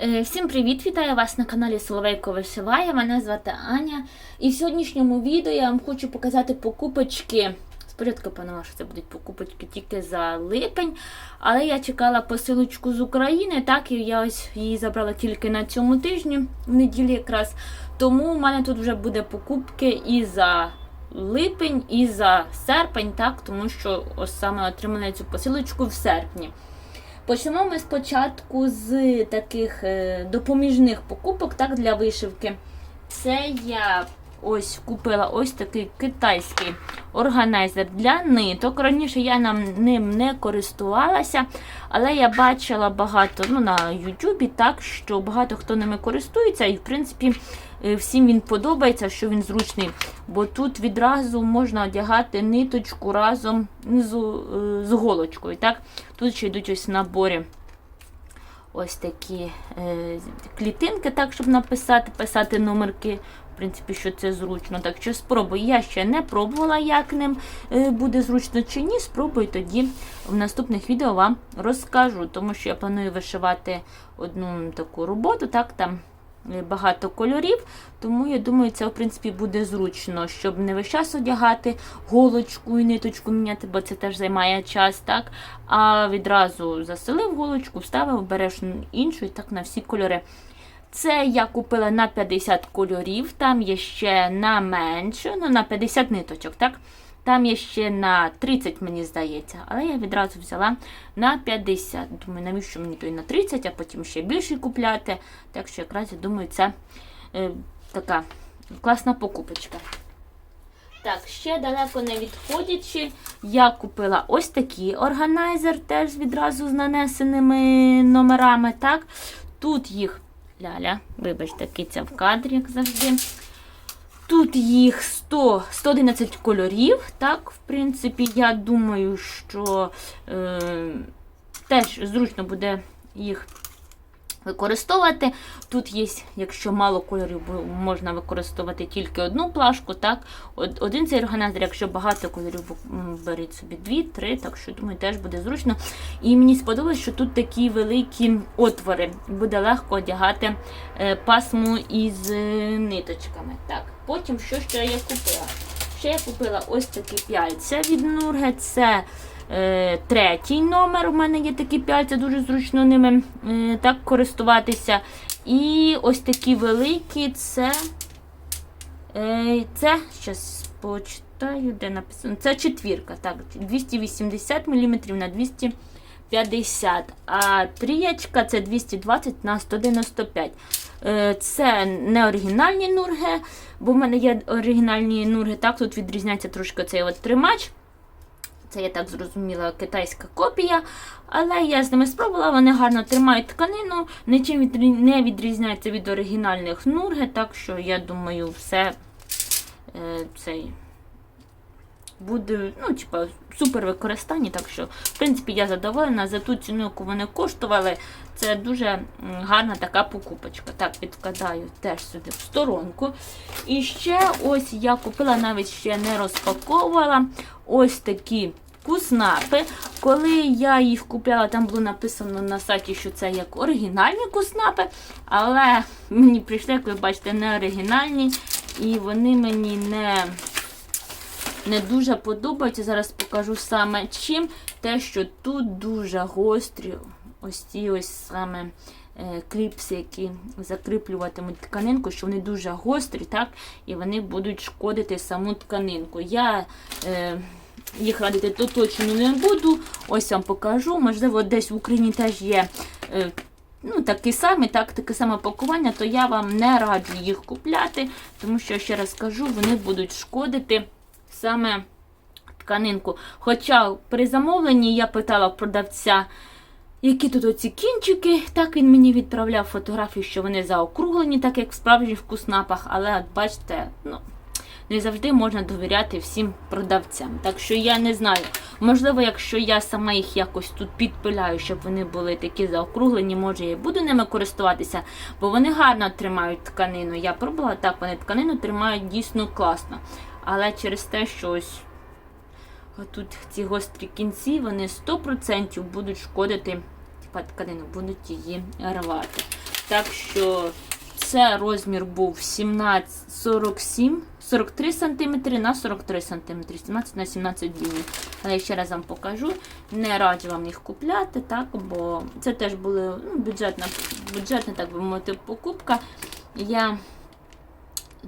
Е, Всім привіт! Вітаю вас на каналі Соловейко Вишиває. Мене звати Аня. І в сьогоднішньому відео я вам хочу показати покупочки. Спочатку планувала, що це будуть покупочки тільки за липень, але я чекала посилочку з України, так, і я ось її забрала тільки на цьому тижні, в неділі якраз. Тому в мене тут вже буде покупки і за липень, і за серпень, так, тому що ось саме отримала цю посилочку в серпні. Почнемо ми спочатку з таких е, допоміжних покупок так, для вишивки. Це я ось купила ось такий китайський органайзер для ниток. Раніше я нам ним не користувалася, але я бачила багато ну, на Ютубі, так, що багато хто ними користується, і в принципі е, всім він подобається, що він зручний. Бо тут відразу можна одягати ниточку разом з, е, з голочкою. Так? Тут ще йдуть ось наборі ось такі е, клітинки, так, щоб написати, писати номерки. Принципі, що це зручно. Так що спробую. Я ще не пробувала, як ним е, буде зручно чи ні. Спробую тоді в наступних відео вам розкажу, тому що я планую вишивати одну таку роботу, так, там е, багато кольорів, тому я думаю, це в принципі буде зручно, щоб не весь час одягати голочку і ниточку міняти, бо це теж займає час, так? А відразу заселив голочку, вставив, береш іншу і так на всі кольори. Це я купила на 50 кольорів, там є ще на менше, ну на 50 ниточок, так? Там є ще на 30, мені здається, але я відразу взяла на 50. Думаю, навіщо мені той на 30, а потім ще більше купляти. Так що якраз я думаю, це е, така класна покупочка. Так, ще далеко не відходячи, я купила ось такий органайзер, теж відразу з нанесеними номерами. так. Тут їх ляля, вибачте, киця в кадрі, як завжди. Тут їх 100, 111 кольорів. Так, в принципі, я думаю, що е, теж зручно буде їх використовувати. Тут є, якщо мало кольорів, можна використовувати тільки одну плашку. так, Один цей органайзер, якщо багато кольорів, беріть собі дві, три, так що думаю, теж буде зручно. І мені сподобалось, що тут такі великі отвори. Буде легко одягати е, пасму із е, ниточками. Так, потім що ще я купила? Ще я купила ось такі пяльця від Нурге. Це третій номер. У мене є такі пяльця, дуже зручно ними е, так користуватися. І ось такі великі це. Е, це, зараз почитаю, де написано. Це четвірка, так, 280 мм на 250 А трієчка це 220 на 195 Е, Це не оригінальні нурги, бо в мене є оригінальні нурги. Так, тут відрізняється трошки цей от тримач. Це, я так зрозуміла, китайська копія. Але я з ними спробувала, вони гарно тримають тканину, нічим не відрізняється від оригінальних нурги, так що я думаю, все е, цей буде ну, типа, супер використання. Так що, в принципі, я задоволена за ту ціну, яку вони коштували. Це дуже гарна така покупочка. Так, відкладаю теж сюди в сторонку. І ще ось я купила, навіть ще не розпаковувала ось такі куснапи. Коли я їх купляла, там було написано на сайті, що це як оригінальні куснапи, але мені прийшли, як ви бачите, не оригінальні, і вони мені не не дуже подобається. Зараз покажу саме чим. Те, що тут дуже гострі ось ці ось саме е, кліпси, які закріплюватимуть тканинку, що вони дуже гострі, так, і вони будуть шкодити саму тканинку. Я е, їх радити то точно не буду. Ось вам покажу. Можливо, десь в Україні теж є. Е, Ну, такі самі, так, таке саме пакування, то я вам не раджу їх купляти, тому що, ще раз кажу, вони будуть шкодити саме тканинку. Хоча при замовленні я питала продавця, які тут оці кінчики. Так він мені відправляв фотографії, що вони заокруглені, так як в справжніх вкуснапах. Але от бачите, ну. Не завжди можна довіряти всім продавцям. Так що я не знаю. Можливо, якщо я сама їх якось тут підпиляю, щоб вони були такі заокруглені, може я буду ними користуватися, бо вони гарно тримають тканину. Я пробувала так, вони тканину тримають дійсно класно. Але через те, що ось тут ці гострі кінці, вони 100% будуть шкодити тканину, будуть її рвати. Так що це розмір був 17, 47, 43 см на 43 см, 17 на 17 дюймів. Але ще раз вам покажу. Не раджу вам їх купляти, так, бо це теж була ну, бюджетна, бюджетна, так би мовити, покупка. Я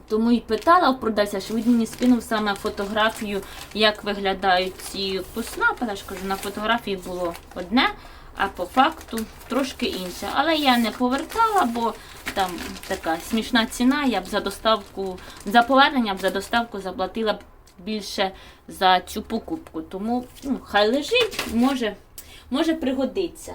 тому і питала у продавця, що він мені скинув саме фотографію, як виглядають ці куснапи. Я ж кажу, на фотографії було одне, а по факту трошки інше. Але я не повертала, бо там така смішна ціна. Я б за доставку, за повернення б за доставку заплатила б більше за цю покупку. Тому ну, хай лежить, може, може пригодиться.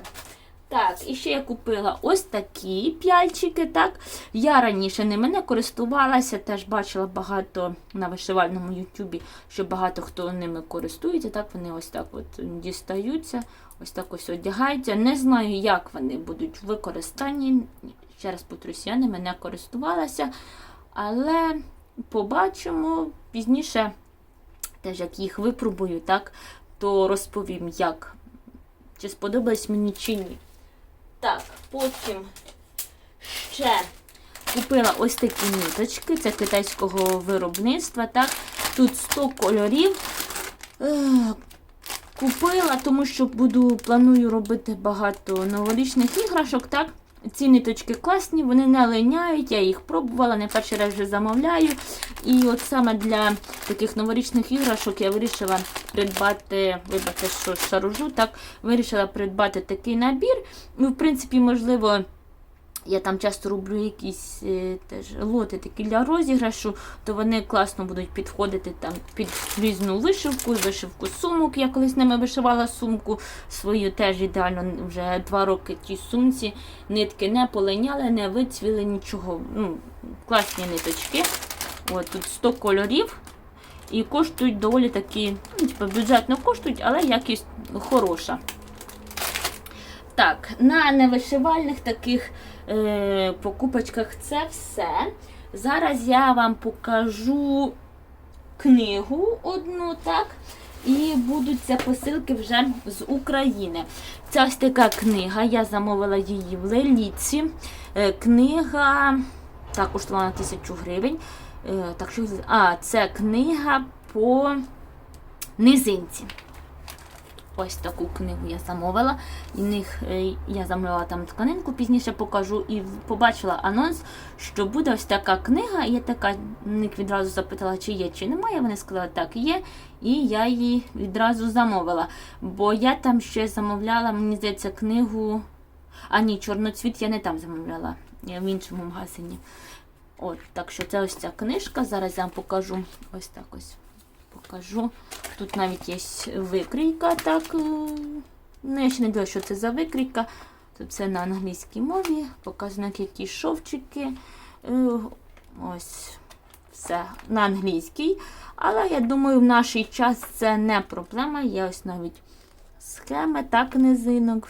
Так, і ще я купила ось такі п'яльчики. Так, я раніше ними не користувалася, теж бачила багато на вишивальному ютубі, що багато хто ними користується. Так, вони ось так от дістаються, ось так ось одягаються. Не знаю, як вони будуть в використанні. Ще раз повторюсь, я ними не користувалася, але побачимо пізніше, теж як їх випробую, так, то розповім, як. Чи сподобалось мені чи ні. Так, потім ще купила ось такі ниточки, це китайського виробництва. Так, Тут 100 кольорів. Е, Купила, тому що буду, планую робити багато новорічних іграшок. так. Ці ниточки класні, вони не линяють, я їх пробувала, не перший раз вже замовляю. І от саме для таких новорічних іграшок я вирішила придбати, вибачте, що шаружу, так, вирішила придбати такий набір. Ну, в принципі, можливо, я там часто роблю якісь е, теж лоти такі для розіграшу, то вони класно будуть підходити там під різну вишивку, вишивку сумок. Я колись ними вишивала сумку свою, теж ідеально вже два роки тій сумці. Нитки не полиняли, не вицвіли нічого. Ну, Класні ниточки. От тут 100 кольорів. І коштують доволі такі, ну, типу, бюджетно коштують, але якість хороша. Так, на невишивальних таких покупочках це все. Зараз я вам покажу книгу одну, так? І будуть це посилки вже з України. Це ось така книга, я замовила її в Леліці. Е, книга так, коштувала тисячу гривень. Е, так, що, а, це книга по низинці. Ось таку книгу я замовила. І них е, я замовила там тканинку, пізніше покажу. І побачила анонс, що буде ось така книга. І я така них відразу запитала, чи є, чи немає. Вони сказали, так, є. І я її відразу замовила. Бо я там ще замовляла, мені здається, книгу. А ні, чорноцвіт я не там замовляла, я в іншому магазині. От, так що це ось ця книжка. Зараз я вам покажу ось так ось покажу. Тут навіть є викрійка. так. е, Ну, я ще не думаю, що це за викрійка. Тут це на англійській мові. Показано, які шовчики. Е, Ось все на англійській. Але я думаю, в наш час це не проблема. Є ось навіть схеми, так, низинок.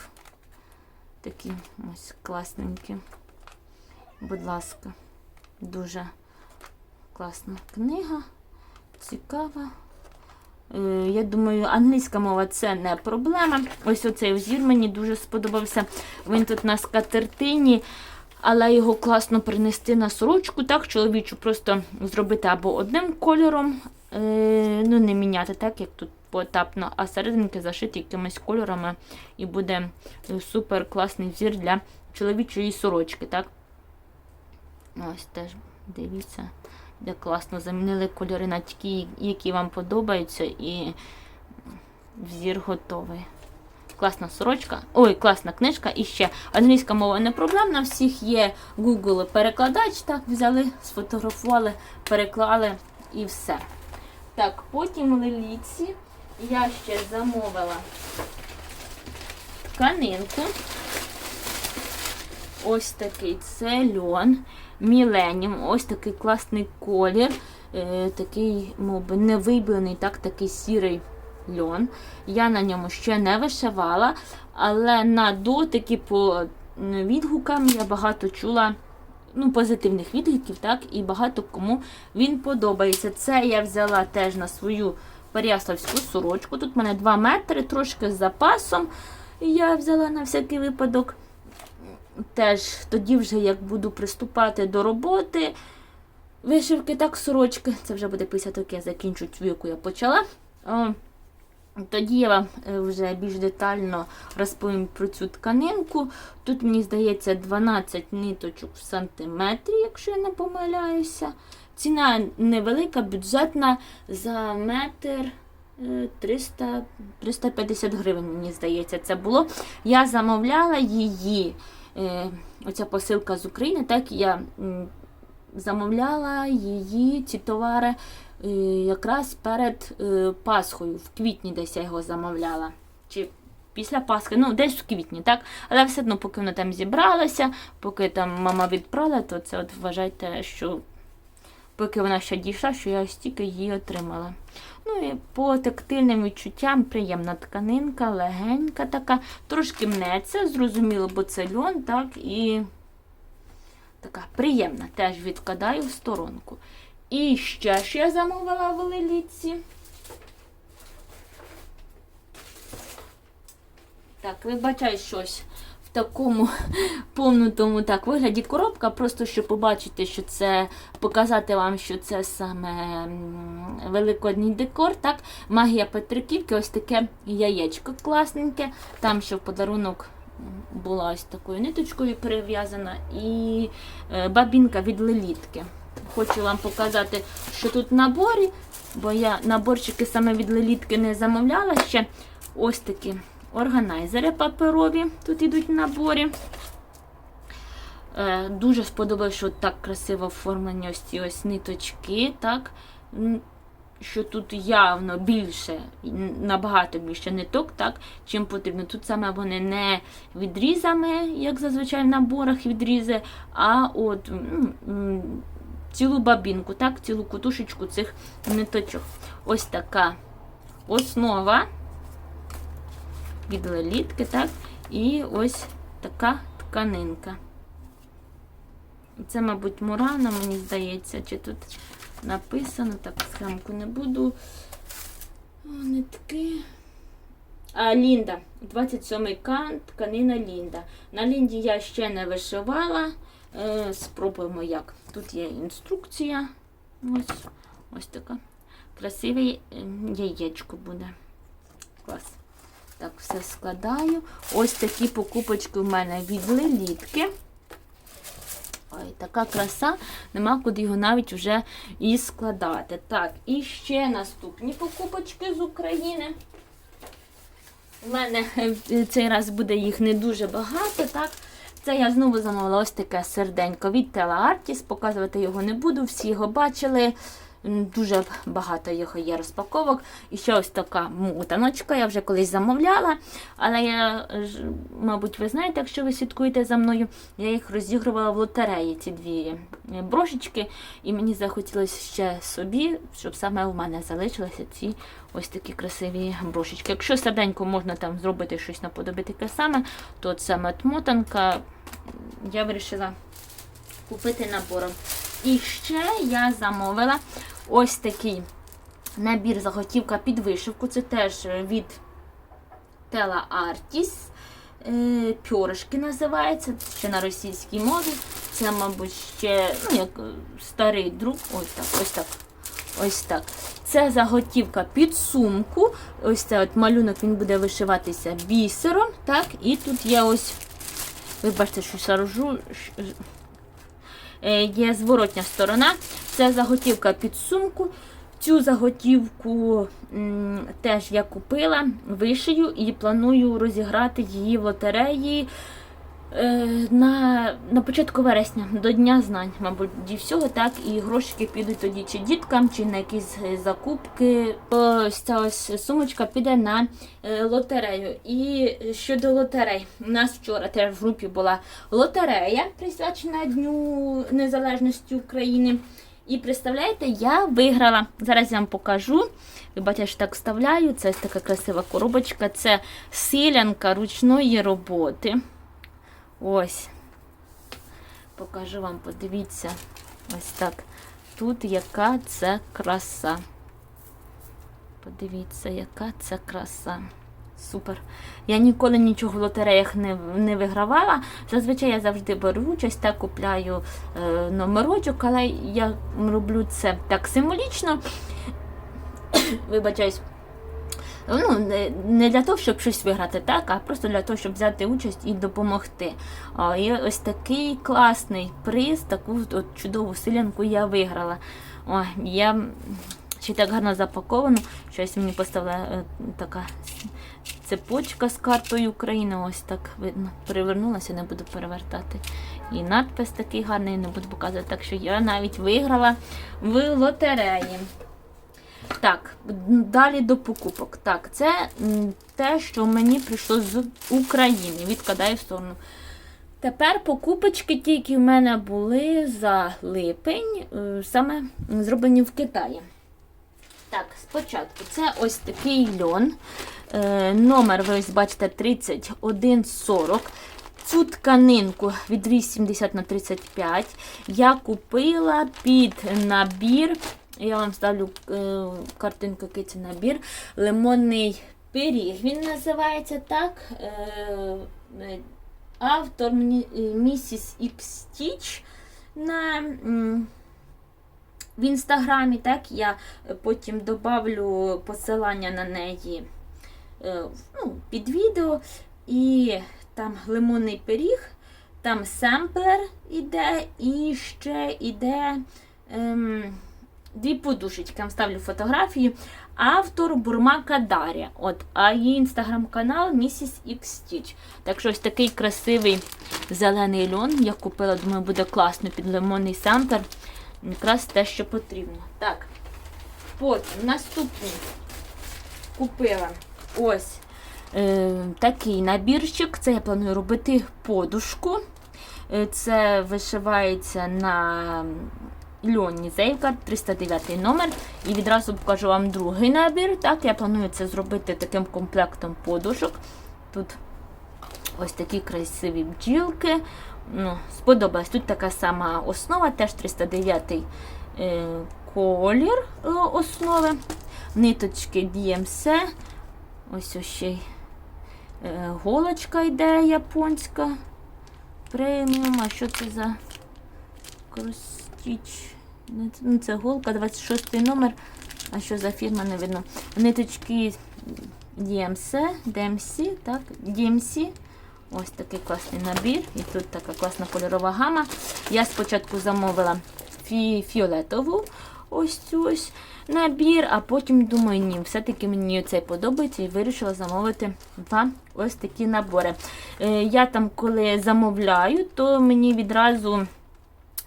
Такі ось класненькі. Будь ласка, дуже класна книга. Цікава. Е, Я думаю, англійська мова це не проблема. Ось оцей взір мені дуже сподобався. Він тут на скатертині, але його класно принести на сорочку. Так, чоловічу просто зробити або одним кольором, е, ну не міняти, так, як тут поетапно, а серединки зашити якимись кольорами. І буде е, супер класний взір для чоловічої сорочки. так. Ось теж дивіться, де класно замінили кольори на ті, які вам подобаються, і взір готовий. Класна сорочка, ой, класна книжка. І ще англійська мова не проблемна. Всіх є Google перекладач. Так, взяли, сфотографували, переклали і все. Так, потім леліці я ще замовила тканинку. Ось такий це льон. Міленіум, ось такий класний колір, е, такий, мовби, невиблений, так, такий сірий льон. Я на ньому ще не вишивала, але на дотики по відгукам я багато чула ну, позитивних відгуків, так, і багато кому він подобається. Це я взяла теж на свою переяславську сорочку. Тут в мене 2 метри, трошки з запасом. Я взяла на всякий випадок. Теж тоді, вже як буду приступати до роботи, вишивки, так, сорочки, це вже буде після я закінчу цю, яку я почала. О, тоді я вам е, вже більш детально розповім про цю тканинку. Тут, мені здається, 12 ниточок в сантиметрі, якщо я не помиляюся. Ціна невелика, бюджетна за метр. е, 300, 350 гривень, мені здається, це було. Я замовляла її, е, оця посилка з України, так я замовляла її, ці товари е, якраз перед е, Пасхою, в квітні десь я його замовляла. Чи після Пасхи, ну десь в квітні, так? Але все одно, поки вона там зібралася, поки там мама відправила, то це от вважайте, що поки вона ще дійшла, що я ось тільки її отримала. Ну і по тактильним відчуттям приємна тканинка, легенька така, трошки мнеться, зрозуміло, бо це льон, так, і така приємна, теж відкладаю в сторонку. І ще ж я замовила в Леліці. Так, вибачай щось такому повнутому так вигляді коробка, просто щоб побачити, що це, показати вам, що це саме великодній декор. Так, магія Петриківки, ось таке яєчко класненьке. Там ще в подарунок була ось такою ниточкою перев'язана, і е, бабінка від лелітки. Хочу вам показати, що тут в наборі, бо я наборчики саме від лелітки не замовляла ще. Ось такі органайзери паперові тут йдуть в наборі. Е, дуже сподобалось, що так красиво оформлені ось ці ось ниточки. так. Що тут явно більше, набагато більше ниток, так, чим потрібно. Тут саме вони не відрізами, як зазвичай в наборах відрізи, а от цілу бабінку, так, цілу кутушечку цих ниточок. Ось така основа від лелітки, так, і ось така тканинка. Це, мабуть, Мурана, мені здається, чи тут написано, так, схемку не буду. О, нитки. А, Лінда, 27-й кант, тканина Лінда. На Лінді я ще не вишивала. Е, спробуємо як. Тут є інструкція. Ось ось така. Красиве яєчко буде. Клас. Так, все складаю. Ось такі покупочки у мене від лелітки. Ой, така краса, нема куди його навіть вже і складати. Так, і ще наступні покупочки з України. У мене е, цей раз буде їх не дуже багато, так? Це я знову замовила ось таке серденько від Artis. Показувати його не буду, всі його бачили. Дуже багато його є розпаковок. І ще ось така мутаночка. Я вже колись замовляла. Але я, мабуть, ви знаєте, якщо ви слідкуєте за мною, я їх розігрувала в лотереї, ці дві е, брошечки. І мені захотілося ще собі, щоб саме у мене залишилися ці ось такі красиві брошечки. Якщо серденько можна там зробити щось наподобі таке саме, то саме мотанка я вирішила купити набором. І ще я замовила ось такий набір заготівка під вишивку. Це теж від Tela Artis. Е, Пьоришки називається, ще на російській мові. Це, мабуть, ще ну, як е, старий друк. Ось так, ось так. Ось так. Це заготівка під сумку. Ось це от малюнок він буде вишиватися бісером. Так, і тут є ось, ви бачите, що шаржу. Е, Є зворотня сторона. Це заготівка під сумку. Цю заготівку теж я купила, вишию і планую розіграти її в лотереї на, на початку вересня, до Дня знань, мабуть, ді всього, так, і грошики підуть тоді чи діткам, чи на якісь е, закупки. Ось ця ось сумочка піде на е, лотерею. І щодо лотерей, у нас вчора теж в групі була лотерея, присвячена Дню Незалежності України. І представляєте, я виграла. Зараз я вам покажу. Ви бачите, що так вставляю. Це ось така красива коробочка. Це силянка ручної роботи. Ось. Покажу вам, подивіться. Ось так. Тут яка це краса. Подивіться, яка це краса. Супер. Я ніколи нічого в лотереях не, не вигравала. Зазвичай я завжди беру участь та купляю е, номерочок, але я роблю це так символічно. Вибачаюсь. Ну, не, не для того, щоб щось виграти, так, а просто для того, щоб взяти участь і допомогти. А, і ось такий класний приз, таку от чудову силянку я виграла. Ой, я ще так гарно запаковано. Щось мені поставила е, така цепочка з картою України. Ось так видно. Перевернулася, не буду перевертати. І надпис такий гарний, не буду показувати. Так що я навіть виграла в лотереї. Так, далі до покупок. Так, це те, що мені прийшло з України. Відкладаю в сторону. Тепер покупочки, ті, які в мене були за липень, е, саме зроблені в Китаї. Так, спочатку це ось такий льон. Е, номер, ви ось бачите, 3140. Цю тканинку від 270 на 35 я купила під набір. Я вам ставлю е, картинку, який це набір. Лимонний пиріг. Він називається так. Е, е, автор місіс Ікс Стіч на. в інстаграмі, так, я потім добавлю посилання на неї ну, під відео. І там лимонний пиріг, там семплер іде, і ще іде ем, дві подушечки. Я вам ставлю фотографію. Автор Бурмака Дар'я. От, а її інстаграм-канал. X Stitch. Так що ось такий красивий зелений льон. Я купила, думаю, буде класно під лимонний семплер. Якраз те, що потрібно. Так. Потім наступний купила ось е, такий набірчик. Це я планую робити подушку. Е, Це вишивається на льоні Зейкард 309 номер. І відразу покажу вам другий набір. Так, я планую це зробити таким комплектом подушок. Тут ось такі красиві бджілки. Ну, сподобалась. Тут така сама основа, теж 309 е, колір е, основи. Ниточки DMC. Ось ось ще й е, голочка йде японська. Преміум. А що це за кростіч? Ну, це- Ну, голка, 26 номер. А що за фірма, не видно. Ниточки DMC, DMC, так, DMC. Ось такий класний набір. І тут така класна кольорова гама. Я спочатку замовила фі фіолетову ось цю ось набір, а потім думаю, ні, все-таки мені цей подобається і вирішила замовити два ось такі набори. Е, я там, коли замовляю, то мені відразу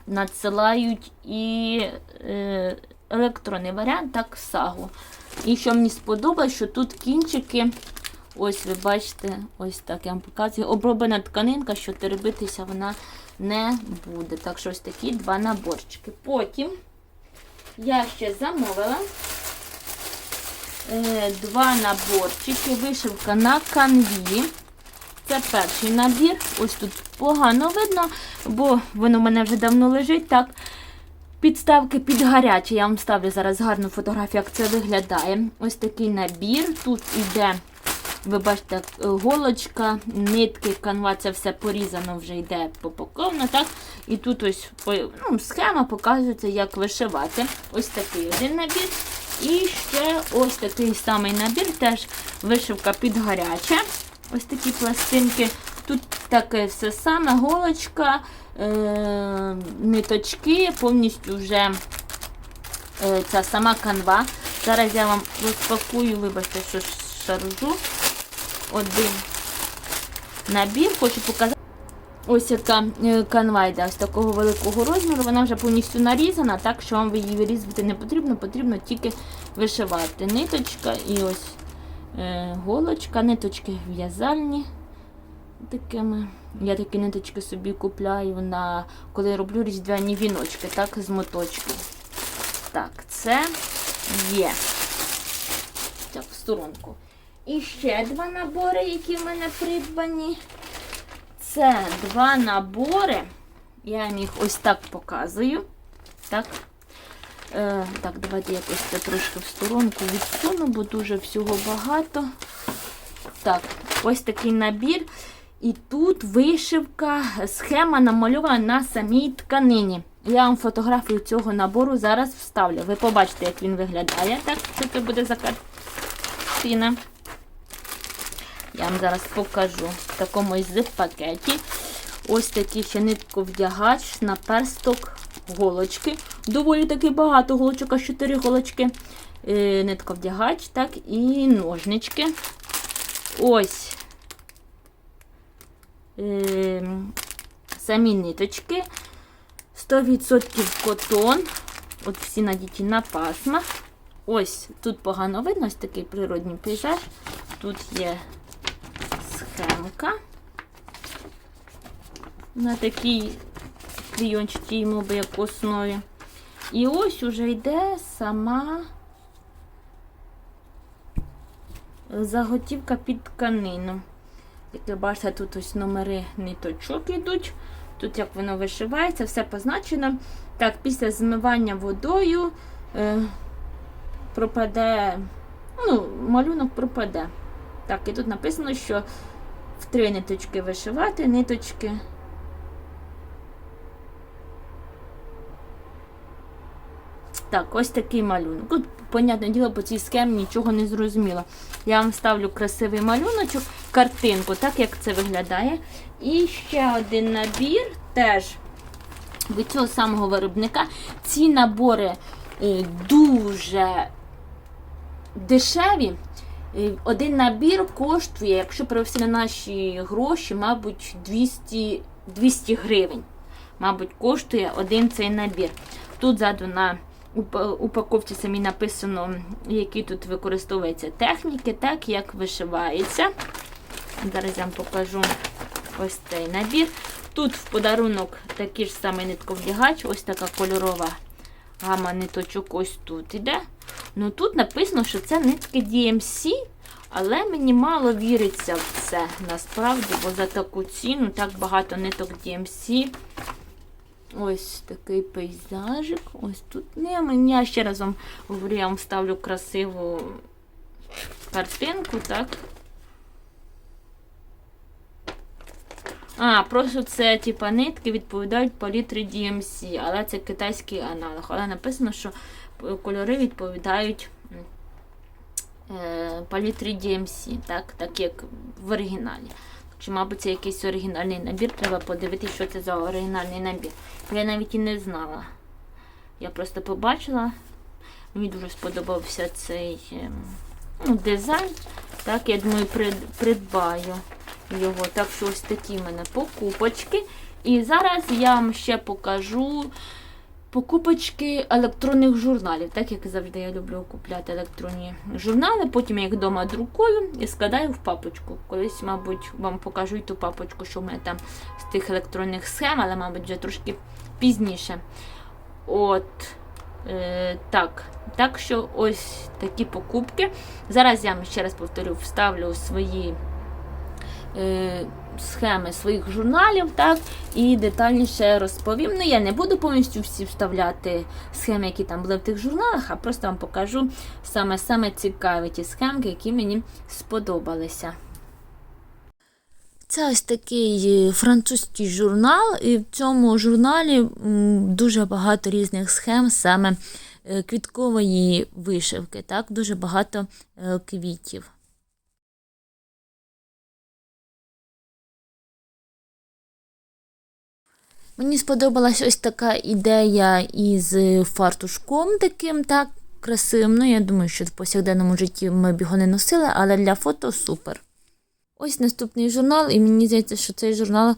надсилають і е, електронний варіант, так, сагу. І що мені сподобалось, що тут кінчики. Ось ви бачите, ось так я вам показую. Оброблена тканинка, що теребитися вона не буде. Так що ось такі два наборчики. Потім я ще замовила е, два наборчики. Вишивка на канві. Це перший набір. Ось тут погано видно, бо воно в мене вже давно лежить. так. Підставки під гарячі. Я вам ставлю зараз гарну фотографію, як це виглядає. Ось такий набір. Тут іде, ви бачите, голочка, нитки, канва, це все порізано вже йде попаковано. так? І тут ось ну, схема показується, як вишивати. Ось такий один набір. І ще ось такий самий набір, теж вишивка під гаряче. Ось такі пластинки. Тут таке все саме, голочка, е- ниточки, повністю вже е- ця сама канва. Зараз я вам розпакую, вибачте, що шаржу. Один набір, хочу показати. Ось яка е, канва йде ось такого великого розміру. Вона вже повністю нарізана, так що вам її вирізати не потрібно, потрібно тільки вишивати. Ниточка і ось голочка, ниточки в'язальні. Такими. Я такі ниточки собі купляю на коли роблю різдвяні віночки, так, з моточків. Так, це є. Так, в сторонку. І ще два набори, які в мене придбані. Це два набори. Я вам їх ось так показую. Так. Е, так, давайте якось це трошки в сторонку відсуну, бо дуже всього багато. Так, ось такий набір. І тут вишивка, схема намальована на самій тканині. Я вам фотографію цього набору зараз вставлю. Ви побачите, як він виглядає. Так, що це буде за картина. Я вам зараз покажу в такому зип-пакеті. Ось такий ще нитковдягач, наперсток, голочки. Доволі таки багато голочок, аж 4 голочки. Е, нитковдягач, так, і ножнички. Ось е, самі ниточки. 100% котон. От всі надіті на пасмах. Ось тут погано видно, ось такий природний пейзаж. Тут є схемка на такій клійончатій моби, як основі. І ось уже йде сама заготівка під тканину. Як ви бачите, тут ось номери ниточок йдуть. Тут як воно вишивається, все позначено. Так, після змивання водою е, пропаде, ну, малюнок пропаде. Так, і тут написано, що в три ниточки вишивати, ниточки. Так, ось такий малюнок. Тут, понятне діло, по цій схемі нічого не зрозуміло. Я вам ставлю красивий малюночок, картинку, так як це виглядає. І ще один набір теж від цього самого виробника. Ці набори е, дуже дешеві. Е, Один набір коштує, якщо перевести на наші гроші, мабуть, 200 200 гривень. Мабуть, коштує один цей набір. Тут ззаду на упаковці самі написано, які тут використовуються техніки, так як вишивається. Зараз я вам покажу ось цей набір. Тут в подарунок такий ж самий нитковдягач, ось така кольорова гама ниточок ось тут іде. Ну тут написано, що це нитки DMC, але мені мало віриться в це насправді, бо за таку ціну так багато ниток DMC. Ось такий пейзажик. Ось тут. Ну, я, ще раз вам говорю, я вам ставлю красиву картинку, так? А, просто це типа нитки відповідають палітрі DMC, але це китайський аналог. Але написано, що кольори відповідають е, палітрі DMC, так, так як в оригіналі. Чи, мабуть, це якийсь оригінальний набір, треба подивитися, що це за оригінальний набір. Я навіть і не знала. Я просто побачила. Мені дуже сподобався цей ем, ну, дизайн. Так, я думаю, придбаю його. Так що ось такі в мене покупочки. І зараз я вам ще покажу покупочки електронних журналів. Так як завжди я люблю купляти електронні журнали, потім я їх вдома друкую і складаю в папочку. Колись, мабуть, вам покажу і ту папочку, що в мене там з тих електронних схем, але, мабуть, вже трошки пізніше. От. Е, так, так що ось такі покупки. Зараз я вам ще раз повторю, вставлю свої схеми своїх журналів, так, і детальніше розповім. Ну, я не буду повністю всі вставляти схеми, які там були в тих журналах, а просто вам покажу саме саме цікаві ті схемки, які мені сподобалися. Це ось такий е, французький журнал, і в цьому журналі дуже багато різних схем, саме е, квіткової вишивки, так, дуже багато е, квітів. Мені сподобалась ось така ідея із фартушком таким, так, красивим. Ну, я думаю, що в повсякденному житті ми б його не носили, але для фото супер. Ось наступний журнал, і мені здається, що цей журнал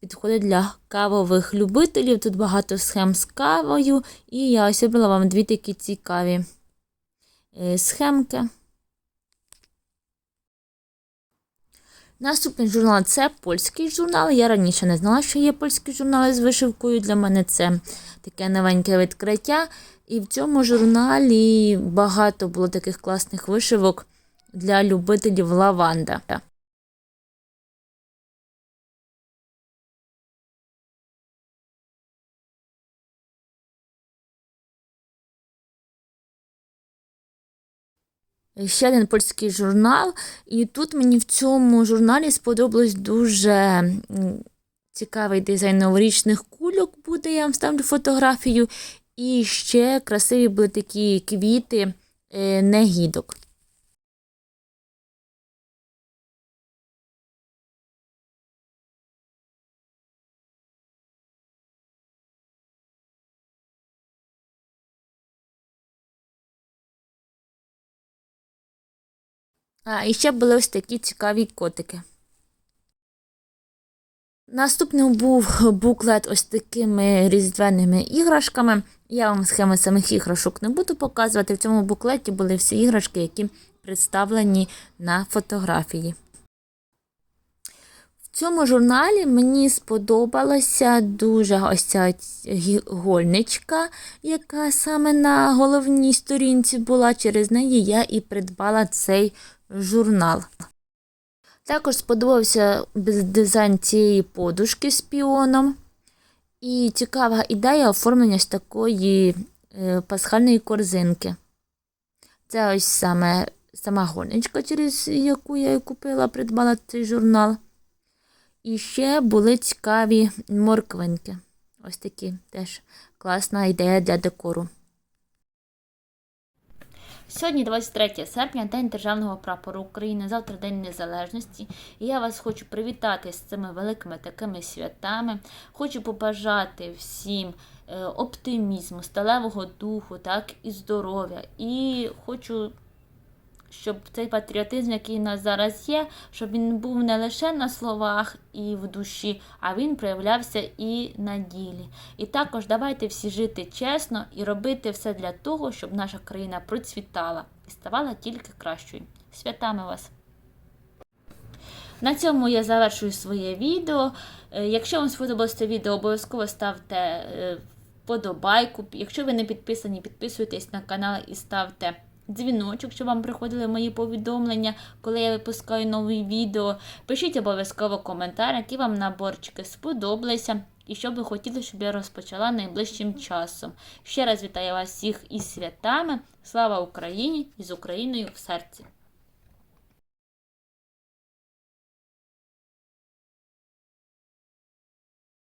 підходить для кавових любителів. Тут багато схем з кавою, і я ось вибрала вам дві такі цікаві е, схемки. Наступний журнал це польський журнал. Я раніше не знала, що є польські журнали з вишивкою. Для мене це таке новеньке відкриття. І в цьому журналі багато було таких класних вишивок для любителів лаванда. Ще один польський журнал. І тут мені в цьому журналі сподобалось дуже цікавий дизайн новорічних кульок буде. Я вам ставлю фотографію. І ще красиві були такі квіти е, негідок. А, і ще були ось такі цікаві котики. Наступним був буклет ось такими різдвяними іграшками. Я вам схеми самих іграшок не буду показувати. В цьому буклеті були всі іграшки, які представлені на фотографії. В цьому журналі мені сподобалася дуже ось ця гольничка, яка саме на головній сторінці була. Через неї я і придбала цей журнал. Також сподобався дизайн цієї подушки з піоном. І цікава ідея оформлення з такої е, пасхальної корзинки. Це ось саме сама гоночка, через яку я купила, придбала цей журнал. І ще були цікаві морквинки. Ось такі теж класна ідея для декору. Сьогодні 23 серпня, День Державного прапору України, завтра День Незалежності. І я вас хочу привітати з цими великими такими святами. Хочу побажати всім е, оптимізму, сталевого духу, так і здоров'я. І хочу щоб цей патріотизм, який у нас зараз є, щоб він був не лише на словах і в душі, а він проявлявся і на ділі. І також давайте всі жити чесно і робити все для того, щоб наша країна процвітала і ставала тільки кращою. Святами вас! На цьому я завершую своє відео. Е, Якщо вам сподобалось це відео, обов'язково ставте е, вподобайку. Якщо ви не підписані, підписуйтесь на канал і ставте дзвіночок, щоб вам приходили мої повідомлення, коли я випускаю нові відео. Пишіть обов'язково коментар, які вам наборчики сподобалися. І що ви хотіли, щоб я розпочала найближчим часом. Ще раз вітаю вас всіх із святами. Слава Україні і з Україною в серці!